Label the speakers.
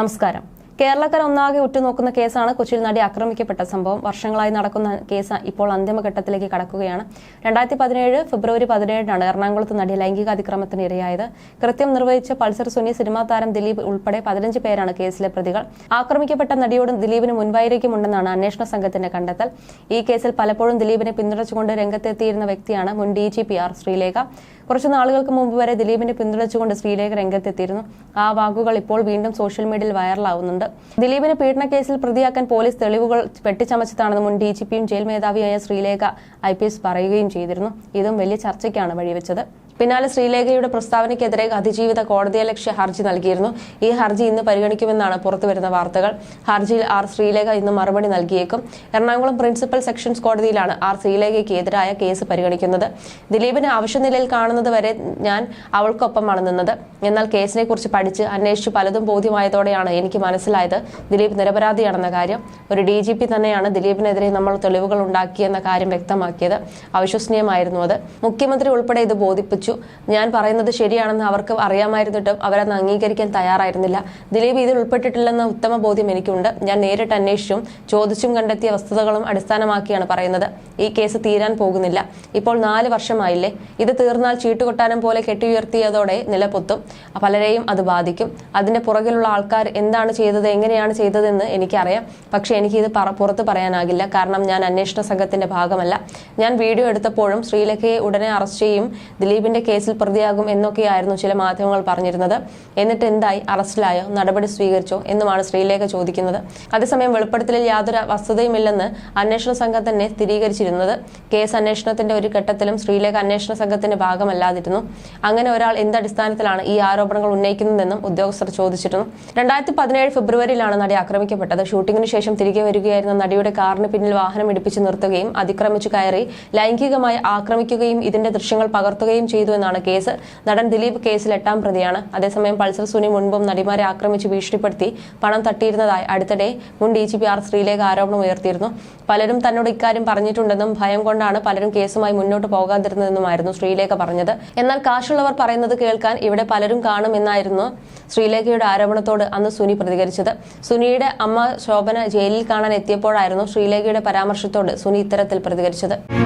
Speaker 1: നമസ്കാരം. കേരളക്കാർ ഒന്നാകെ ഉറ്റുനോക്കുന്ന കേസാണ് കൊച്ചിയിൽ നടി ആക്രമിക്കപ്പെട്ട സംഭവം. വർഷങ്ങളായി നടക്കുന്ന കേസ് ഇപ്പോൾ അന്തിമഘട്ടത്തിലേക്ക് കടക്കുകയാണ്. രണ്ടായിരത്തി പതിനേഴ് ഫെബ്രുവരി പതിനേഴിനാണ് എറണാകുളത്ത് നടി ലൈംഗിക അതിക്രമത്തിന് ഇരയായത്. കൃത്യം നിർവഹിച്ച പൾസർ സുനി സിനിമാ താരം ദിലീപ് ഉൾപ്പെടെ പതിനഞ്ച് പേരാണ് കേസിലെ പ്രതികൾ. ആക്രമിക്കപ്പെട്ട നടിയോട് ദിലീപിന് മുൻവൈരാഗ്യമുണ്ടെന്നാണ് അന്വേഷണ സംഘത്തിന്റെ കണ്ടെത്തൽ. ഈ കേസിൽ പലപ്പോഴും ദിലീപിനെ പിന്തുണച്ചുകൊണ്ട് രംഗത്തെത്തിയിരുന്ന വ്യക്തിയാണ് മുൻ D G P R Sreelekha. കുറച്ചു നാളുകൾക്ക് മുമ്പ് വരെ ദിലീപിനെ പിന്തുണച്ചുകൊണ്ട് ശ്രീലേഖ രംഗത്തെത്തിയിരുന്നു. ആ വാക്കുകൾ ഇപ്പോൾ വീണ്ടും സോഷ്യൽ മീഡിയയിൽ വൈറലാവുന്നുണ്ട് ദിലീപിനെ പീഡന കേസിൽ പ്രതിയാക്കാൻ പോലീസ് തെളിവുകൾ വെട്ടിച്ചമച്ചതാണെന്ന് മുൻ ഡി ജി പിയും ജയിൽ മേധാവിയായ ശ്രീലേഖ ഐ പി എസ് പറയുകയും ചെയ്തിരുന്നു. ഇതും വലിയ ചർച്ചയ്ക്കാണ് വഴിവെച്ചത്. പിന്നാലെ ശ്രീലേഖയുടെ പ്രസ്താവനയ്ക്കെതിരെ അതിജീവിത കോടതിയലക്ഷ്യ ഹർജി നൽകിയിരുന്നു. ഈ ഹർജി ഇന്ന് പരിഗണിക്കുമെന്നാണ് പുറത്തുവരുന്ന വാർത്തകൾ. ഹർജിയിൽ ആർ ശ്രീലേഖ ഇന്ന് മറുപടി നൽകിയേക്കും. എറണാകുളം പ്രിൻസിപ്പൽ സെക്ഷൻസ് കോടതിയിലാണ് ആർ ശ്രീലേഖയ്ക്ക് എതിരായ കേസ് പരിഗണിക്കുന്നത്. ദിലീപിനെ ആവശ്യനിലയിൽ കാണുന്നത് വരെ ഞാൻ അവൾക്കൊപ്പമാണ് നിന്നത്. എന്നാൽ കേസിനെ കുറിച്ച് പഠിച്ച് അന്വേഷിച്ച് പലതും ബോധ്യമായതോടെയാണ് എനിക്ക് മനസ്സിലായത് ദിലീപ് നിരപരാധിയാണെന്ന കാര്യം. ഒരു ഡി ജി പി തന്നെയാണ് ദിലീപിനെതിരെ നമ്മൾ തെളിവുകൾ ഉണ്ടാക്കിയെന്ന കാര്യം വ്യക്തമാക്കിയത്. അവിശ്വസനീയമായിരുന്നു അത്. മുഖ്യമന്ത്രി ഉൾപ്പെടെ ഇത് ബോധിപ്പിച്ചു. ഞാൻ പറയുന്നത് ശരിയാണെന്ന് അവർക്ക് അറിയാമായിരുന്നിട്ടും അവരത് അംഗീകരിക്കാൻ തയ്യാറായിരുന്നില്ല. ദിലീപ് ഇതിൽ ഉൾപ്പെട്ടിട്ടില്ലെന്ന ഉത്തമ ബോധ്യം എനിക്കുണ്ട്. ഞാൻ നേരിട്ട് അന്വേഷിച്ചും ചോദിച്ചും കണ്ടെത്തിയ വസ്തുതകളും അടിസ്ഥാനമാക്കിയാണ് പറയുന്നത്. ഈ കേസ് തീരാൻ പോകുന്നില്ല. ഇപ്പോൾ നാല് വർഷമായില്ലേ? ഇത് തീർന്നാൽ ചീട്ടുകൊട്ടാരം പോലെ കെട്ടിയുയർത്തിയതോടെ നിലപൊത്തും. പലരെയും അത് ബാധിക്കും. അതിന്റെ പുറകിലുള്ള ആൾക്കാർ എന്താണ് ചെയ്തത് എങ്ങനെയാണ് ചെയ്തതെന്ന് എനിക്കറിയാം. പക്ഷേ എനിക്കിത് പുറത്ത് പറയാനാകില്ല. കാരണം ഞാൻ അന്വേഷണ സംഘത്തിന്റെ ഭാഗമല്ല. ഞാൻ വീഡിയോ എടുത്തപ്പോഴും ശ്രീലേഖയെ ഉടനെ അറസ്റ്റ് ചെയ്യും ദിലീപിന്റെ കേസിൽ പ്രതിയാകും എന്നൊക്കെയായിരുന്നു ചില മാധ്യമങ്ങൾ പറഞ്ഞിരുന്നത്. എന്നിട്ട് എന്തായി? അറസ്റ്റിലായോ? നടപടി സ്വീകരിച്ചോ? എന്നുമാണ് ശ്രീലേഖ ചോദിക്കുന്നത്. അതേസമയം വെളിപ്പെടുത്തലിൽ യാതൊരു വസ്തുതയുമില്ലെന്ന് അന്വേഷണ സംഘം തന്നെ സ്ഥിരീകരിച്ചിരുന്നത്. കേസ് അന്വേഷണത്തിന്റെ ഒരു ഘട്ടത്തിലും ശ്രീലേഖ അന്വേഷണ സംഘത്തിന്റെ ഭാഗമല്ലാതിരുന്നു. അങ്ങനെ ഒരാൾ എന്ത് അടിസ്ഥാനത്തിലാണ് ഈ ആരോപണങ്ങൾ ഉന്നയിക്കുന്നതെന്നും ഉദ്യോഗസ്ഥർ ചോദിച്ചിരുന്നു. രണ്ടായിരത്തി പതിനേഴ് ഫെബ്രുവരിയിലാണ് നടി ആക്രമിക്കപ്പെട്ടത്. ഷൂട്ടിംഗിന് ശേഷം തിരികെ വരികയായിരുന്ന നടിയുടെ കാറിന് പിന്നിൽ വാഹനം ഇടിപ്പിച്ച് നിർത്തുകയും അതിക്രമിച്ചു കയറി ലൈംഗികമായി ആക്രമിക്കുകയും ഇതിന്റെ ദൃശ്യങ്ങൾ പകർത്തുകയും ചെയ്തു എന്നാണ് കേസ്. നടൻ ദിലീപ് കേസിൽ എട്ടാം പ്രതിയാണ്. അതേസമയം പൾസർ സുനി മുൻപും നടിമാരെ ആക്രമിച്ച് ഭീഷണിപ്പെടുത്തി പണം തട്ടിയിരുന്നതായി അടുത്തിടെ മുൻ D G P R Sreelekha ആരോപണം ഉയർത്തിയിരുന്നു. പലരും തന്നോട് ഇക്കാര്യം പറഞ്ഞിട്ടുണ്ടെന്നും ഭയം കൊണ്ടാണ് പലരും കേസുമായി മുന്നോട്ട് പോകാതിരുന്നതെന്നുമായിരുന്നു ശ്രീലേഖ പറഞ്ഞത്. എന്നാൽ കാശുള്ളവർ പറയുന്നത് കേൾക്കാൻ ഇവിടെ പലരും കാണുമെന്നായിരുന്നു ശ്രീലേഖയുടെ ആരോപണത്തോട് അന്ന് സുനി പ്രതികരിച്ചത്. സുനിയുടെ അമ്മ ശോഭന ജയിലിൽ കാണാൻ എത്തിയപ്പോഴായിരുന്നു ശ്രീലേഖയുടെ പരാമർശത്തോട് സുനി ഇത്തരത്തിൽ പ്രതികരിച്ചത്.